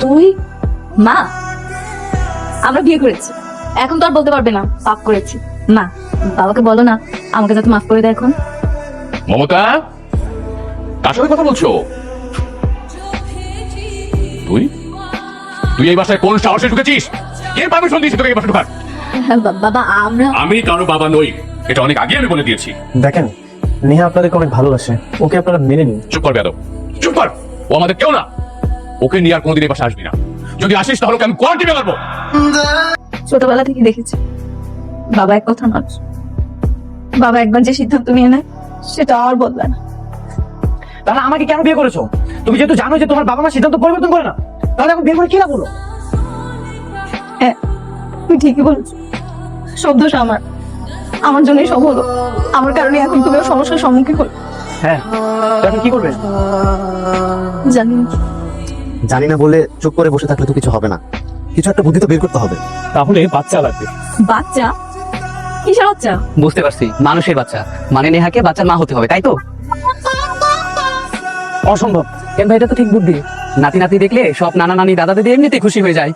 তুই মা? আমরা বিয়ে করেছি। এখন তো আর বলতে পারবে না পাপ করেছি। মা বাবাকে বলো না আমাকে যাতে মাফ করে দেয় এখন। মমতা কার সাথে কথা বলছো? তুই? তুই এই বাসায় কোন সাহসে ঢুকেছিস? কে পারমিশন দিয়েছে তোকে এই বাসায় ঢুকার। হ্যাঁ, বা- বাবা আমরা আমি কারও বাবা নই। এটা অনেক আগে আমি বলে দিয়েছি। দেখেন নেহা আপনাদেরকে অনেক ভালোবাসে। ওকে আপনারা মেনে নিন। চুপ কর বেয়াদব। চুপ কর। ও আমাদের কেউ না। ওকে নিয়ে আর কোনোদিন এই আসবি না। যদি আসিস তাহলে ওকে আমি কোয়ারেন্টিনে মারবো। ছোটবেলা থেকে দেখেছি। বাবা এক কথা মানুষ বাবা একবার যে সিদ্ধান্ত নিয়ে নেয় সেটা আর বদলায় না। তাহলে আমাকে কেন বিয়ে করেছ? তুমি যেহেতু জানো যে তোমার বাবা মা সিদ্ধান্ত পরিবর্তন করে না তাহলে এখন বিয়ে করে কি না বলো হ্যাঁ তুই ঠিকই বলছিস সব দোষ আমার। আমার জন্যই সব হলো। আমার কারণে এখন তুমিও সমস্যার সম্মুখীন হলো। হ্যাঁ। এখন কি করবে? জানি জানি না বলে চুপ করে বসে থাকলে তো কিছু হবে না। কিছু একটা বুদ্ধি তো বের করতে হবে। তাহলে বাচ্চা লাগবে। বাচ্চা? কিসের বাচ্চা? বুঝতে পারছি মানুষের বাচ্চা। মানে নেহাকে বাচ্চার মা হতে হবে তাই তো? অসম্ভব। কেন ভাই এটা তো ঠিক বুদ্ধি। নাতি নাতি দেখলে সব নানা নানি দাদা দিদি এমনিতে খুশি হয়ে যায়।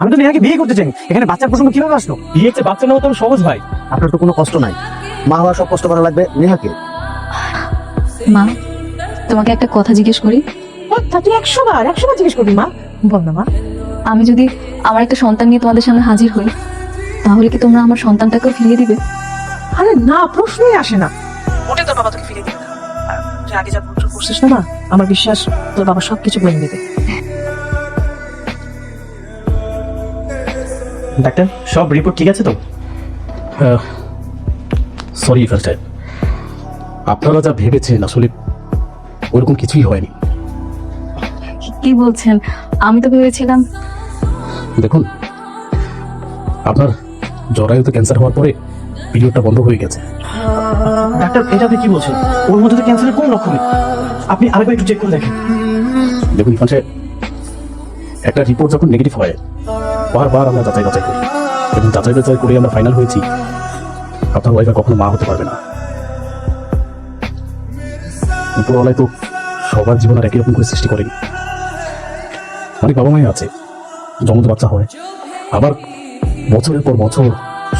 আমি তো নেহাকে বিয়ে করতে চাই এখানে বাচ্চার প্রসঙ্গ কীভাবে আসলো? বিয়ে হচ্ছে বাচ্চা নেওয়া তো সহজ ভাই। আপনার তো কোনো কষ্ট নাই। মা হওয়ার সব কষ্ট করা লাগবে নেহাকে। মা তোমাকে একটা কথা জিজ্ঞেস করি? তা তুই একশো বার একশো বার জিজ্ঞেস করবি মা। বল না মা। আমি যদি আমার একটা সন্তান নিয়ে তোমাদের সামনে হাজির হই তাহলে কি তোমরা আমার সন্তানটাকেও ফিরিয়ে দিবে? আরে না প্রশ্নই আসে না। ওটা তোর বাবা তোকে ফিরিয়ে দিবে তুই আগে যা করছিস না মা আমার বিশ্বাস তোর বাবা সবকিছু বলে দেবে। ডাক্তার সব রিপোর্ট ঠিক আছে তো? সরি ফার্স্ট টাইম আপনারা যা ভেবেছেন আসলে ওরকম কিছুই হয়নি। কি বলছেন? আমি তো ভেবেছিলাম দেখুন আপনার জরায়ুতে ক্যান্সার হওয়ার পরে পিরিয়ডটা বন্ধ হয়ে গেছে। ডাক্তার এটা আপনি কি বলছেন? ওর মধ্যে তো ক্যান্সারের কোন লক্ষণ নেই। আপনি আরেকবার একটু চেক করে দেখেন। দেখুন ইরফান সাহেব একটা রিপোর্ট যখন নেগেটিভ হয় বারবার আমরা যাচাই বাছাই করি। এবং যাচাই বাছাই করে আমরা ফাইনাল হয়েছি। আপনার ওয়াইফ আর কখনো মা হতে পারবে না। উপরওয়ালায় তো সবার জীবন আর একই রকম করে সৃষ্টি করেনি। অনেক বাবা মাই আছে জমত বাচ্চা হয়। আবার বছরের পর বছর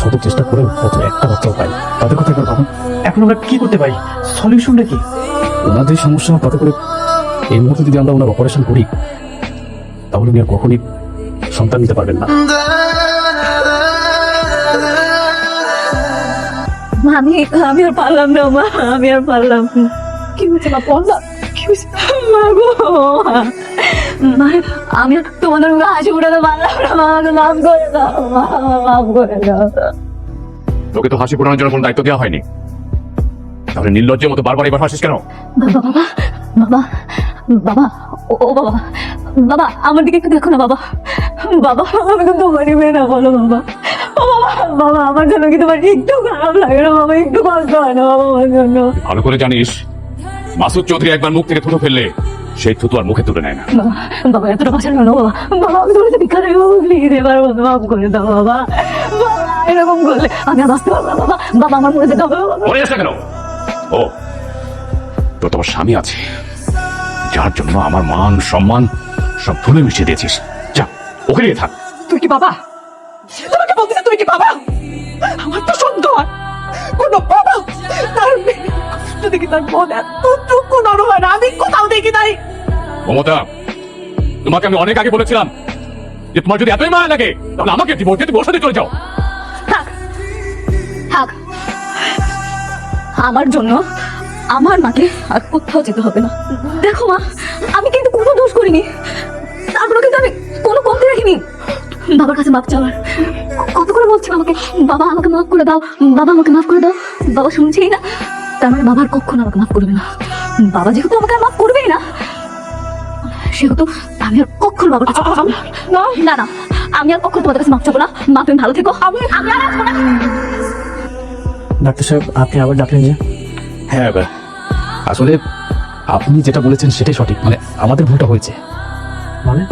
শত চেষ্টা করেও বছর একটা বাচ্চাও পায়। তাদের কথা একবার ভাবুন। এখন আমরা কি করতে পারি? সলিউশনটা কি? ওনার যে সমস্যা তাতে করে এই মুহূর্তে যদি আমরা ওনার অপারেশন করি তাহলে উনি আর কখনই সন্তান নিতে পারবেন না। আমি আমি আর পারলাম না মা আমি আর পারলাম না। কি হয়েছে মা বললাম কি হয়েছে মা গো মা আমি তোমাদের মুখে হাসি উঠাতে পারলাম না মা আমাকে মাফ করে দাও মা মাফ করে দাও। তোকে তো হাসি ফোটানোর জন্য কোনো দায়িত্ব দেওয়া হয়নি। তাহলে নির্লজ্জের মতো বারবার এবার হাসিস কেন? বাবা বাবা বাবা বাবা ও বাবা বাবা আমার দিকে একটু দেখো না বাবা। বাবা আমি তো তোমারই মেয়ে না বলো বাবা। বাবা বাবা আমার জন্য কি তোমার একটু খারাপ লাগে না বাবা? একটু কষ্ট হয় না বাবা আমার জন্য। ভালো করে জানিস মাসুদ চৌধুরী একবার মুখ থেকে থুতো ফেললে সেই থুতু আর মুখে তুলে নেয় না। বাবা এতটা না বাবা বাবা আমি তোমার ভিক্ষা দেবো প্লিজ এবার মাফ করে দাও বাবা। এরকম করলে আমি আর বাঁচতে পারব বাবা। বাবা আমার মরে যেতে হবে মরে কেন? ও তো তোমার স্বামী আছে যার জন্য আমার মান সম্মান সব ভুলে মিশিয়ে দিয়েছিস। যা ওকে নিয়ে থাক। তুই কি বাবা? তোমাকে বলতেছে তুই কি বাবা? আমার তো সন্দেহ কোন বাবা তার মেয়ে কষ্ট দেখি তার মন এতটুকু নরম হয় না আমি কোথাও দেখি নাই। মমতা তোমাকে আমি অনেক আগে বলেছিলাম যে তোমার যদি এতই মায়া লাগে তাহলে আমাকে ডিভোর্স দিয়ে বসে চলে যাও। থাক আমার জন্য আমার মাকে আর কোথাও যেতে হবে না। দেখো মা আমি কিন্তু কোনো দোষ করিনি। তারপরে কিন্তু আমি কোনো কমতি রাখিনি। বাবার কাছে মাপ চাওয়ার। কত করে বলছি আমাকে? বাবা আমাকে মাফ করে দাও। বাবা আমাকে মাফ করে দাও। বাবা শুনছেই না। তার মানে বাবার কখনো আমাকে মাফ করবে না। বাবা যেহেতু আমাকে আর মাফ করবেই না সেহেতু আমি আর কখনো বাবার কাছে না। না। না আমি আর কখনো তোমাদের কাছে মাফ চাবো না। মা তুমি ভালো থেকো। আমি আমি আর আসব না। ডাক্তার সাহেব আপনি আবার ডাকলেন যে? হ্যাঁ এবার। আসলে আপনি যেটা বলেছেন সেটাই সঠিক। মানে আমাদের ভুলটা হয়েছে। মানে?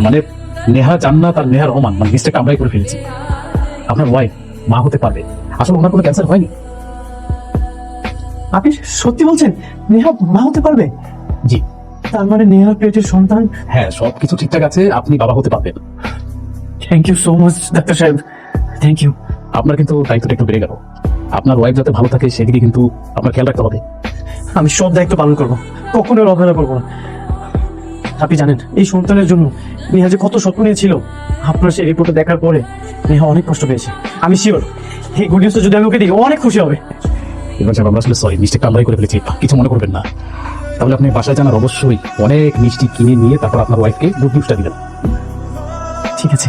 মানে নেহা জান্নাত আর নেহার রহমান মানে মিস্টেকটা আমরাই করে ফেলেছি। আপনার ওয়াইফ মা হতে পারবে। আসলে ওনার কোনো ক্যান্সার হয়নি। আপনি সত্যি বলছেন নেহা মা হতে পারবে? জি। তার মানে নেহা পেটের সন্তান? হ্যাঁ সব কিছু ঠিকঠাক আছে আপনি বাবা হতে পারবেন। Thank you so much doctor সাহেব। থ্যাংক ইউ আপনার কিন্তু দায়িত্বটা একটু বেড়ে গেল। আপনার ওয়াইফ যাতে ভালো থাকে সেদিকে কিন্তু আপনার খেয়াল রাখতে হবে। আমি সব দায়িত্ব পালন করব। কখনো অবহেলা করব না। আপনি জানেন এই সন্তানের জন্য নেহা যে কত স্বপ্ন নিয়েছিল আপনার সেই রিপোর্টে দেখার পরে নেহা অনেক কষ্ট পেয়েছে। আমি শিওর এই গুড নিউজটা যদি আমি ওকে দিই অনেক খুশি হবে। এবার সাহেব আমরা আসলে সরি মিস্টেকটা আমরাই করে ফেলেছি। কিছু মনে করবেন না। তাহলে আপনি বাসায় জানার অবশ্যই অনেক মিষ্টি কিনে নিয়ে তারপর আপনার ওয়াইফকে গুড নিউজটা দিলেন ঠিক আছে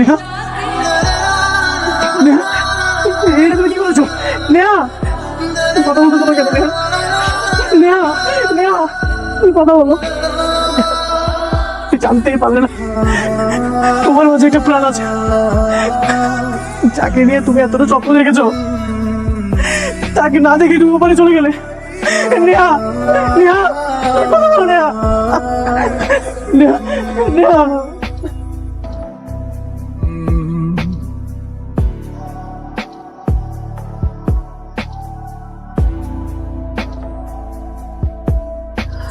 নেহা। নেহা এটা তুমি কি করেছ নেহা কথা বলতে তোমার কেন, নেহা? নেহা তুমি কথা বলো। জানতেই পারলে না। তোমার মাঝে একটা প্রাণ আছে। যাকে নিয়ে তুমি এতটা স্বপ্ন দেখেছ তাকে না দেখে তুমি ওপারে চলে গেলে। নেহা নেহা নেহা। নেহা নেহা।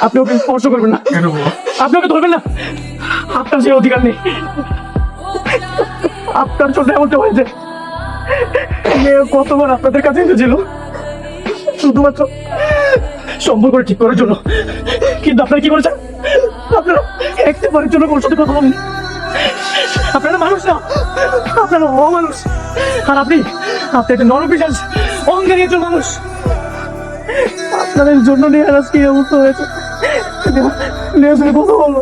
আপনি ওকে স্পর্শ করবেন না। আপনি ওকে ধরবেন না। আপনার সেই অধিকার নেই। আপনার জন্য এমনটা হয়েছে। মেয়ে কতবার আপনাদের কাছে এসেছিল? শুধুমাত্র সম্পর্ক ঠিক করার জন্য। কিন্তু আপনারা কি করেছেন? আপনারা একটি বারের জন্য কোনো সাথে কথা বলেন আপনারা মানুষ না। আপনারা অমানুষ। আর আপনি আপনি একটা নরপিশাস অঙ্গারি একজন মানুষ। আপনাদের জন্য নিয়ে আজকে এই অবস্থা হয়েছে? কথা বলো।